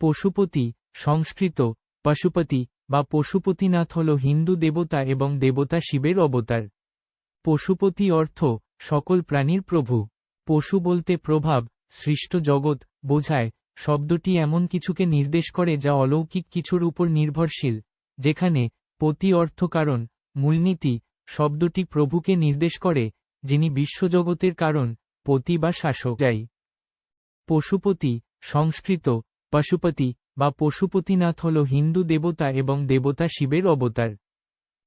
পশুপতি, সংস্কৃত, পশুপতি বা পশুপতিনাথ হল হিন্দু দেবতা এবং দেবতা শিবের অবতার। পশুপতি অর্থ সকল প্রাণীর প্রভু। পশু বলতে প্রভাব, সৃষ্ট জগৎ, বোঝায়, শব্দটি এমন কিছুকে নির্দেশ করে যা অলৌকিক কিছুর উপর নির্ভরশীল, যেখানে পতি অর্থ কারণ, মূলনীতি, শব্দটি প্রভুকে নির্দেশ করে, যিনি বিশ্বজগতের কারণ, পতি বা শাসক। যাই পশুপতি, সংস্কৃত পশুপতি বা পশুপতিনাথ হল হিন্দু দেবতা এবং দেবতা শিবের অবতার।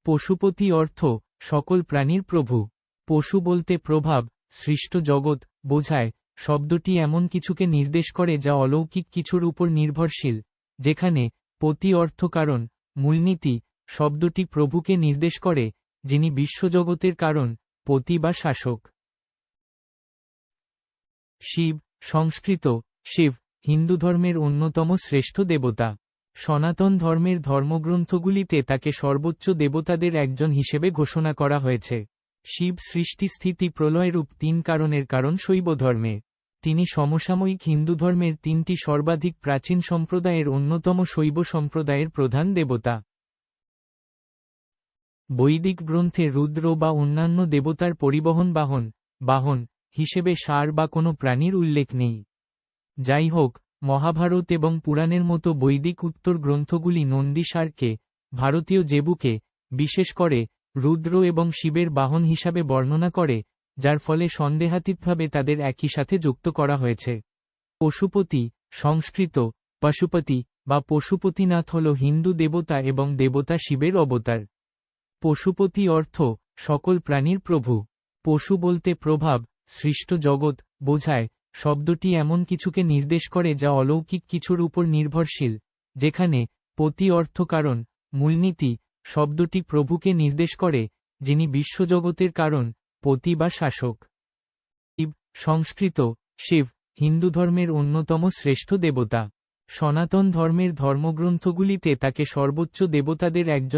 পশুপতি অর্থ সকল প্রাণীর প্রভু। পশু বলতে প্রভাব, সৃষ্ট জগৎ, বোঝায়, শব্দটি এমন কিছুকে নির্দেশ করে যা অলৌকিক কিছুর উপর নির্ভরশীল, যেখানে পতি অর্থ কারণ, মূলনীতি, শব্দটি প্রভুকে নির্দেশ করে, যিনি বিশ্বজগতের কারণ, পতি বা শাসক। শিব, সংস্কৃত, শিব হিন্দু ধর্মের অন্যতম শ্রেষ্ঠ দেবতা। সনাতন ধর্মের ধর্মগ্রন্থগুলিতে তাকে সর্বোচ্চ দেবতাদের একজন হিসেবে ঘোষণা করা হয়েছে। শিব সৃষ্টি স্থিতি প্রলয়রূপ তিন কারণের কারণ শৈব ধর্মে। তিনি সমসাময়িক হিন্দু ধর্মের তিনটি সর্বাধিক প্রাচীন সম্প্রদায়ের অন্যতম শৈব সম্প্রদায়ের প্রধান দেবতা। বৈদিক গ্রন্থে রুদ্র বা অন্যান্য দেবতার পরিবহন বাহন বাহন হিসেবে সার বা কোনো প্রাণীর উল্লেখ নেই। যাই হোক মহাভারত এবং পুরাণের মতো বৈদিক উত্তর গ্রন্থগুলি নন্দীসারকে, ভারতীয় জেবুকে, বিশেষ করে রুদ্র এবং শিবের বাহন হিসাবে বর্ণনা করে, যার ফলে সন্দেহাতীতভাবে তাদের একই সাথে যুক্ত করা হয়েছে। পশুপতি, সংস্কৃত, পশুপতি বা পশুপতিনাথ হল হিন্দু দেবতা এবং দেবতা শিবের অবতার। পশুপতি অর্থ, সকল প্রাণীর প্রভু। পশু বলতে প্রভাব, সৃষ্ট জগৎ, বোঝায় শব্দটি এমন কিছুকে নির্দেশ করে যা অলৌকিক কিছুর উপর নির্ভরশীল, যেখানে পতি অর্থ কারণ, মূলনীতি, শব্দটি প্রভুকে নির্দেশ করে, যিনি বিশ্বজগতের কারণ, পতি বা শাসক। শিব, সংস্কৃত, শিব, হিন্দু ধর্মের অন্যতম শ্রেষ্ঠ দেবতা। সনাতন ধর্মের ধর্মগ্রন্থগুলিতে তাকে সর্বোচ্চ দেবতাদের একজন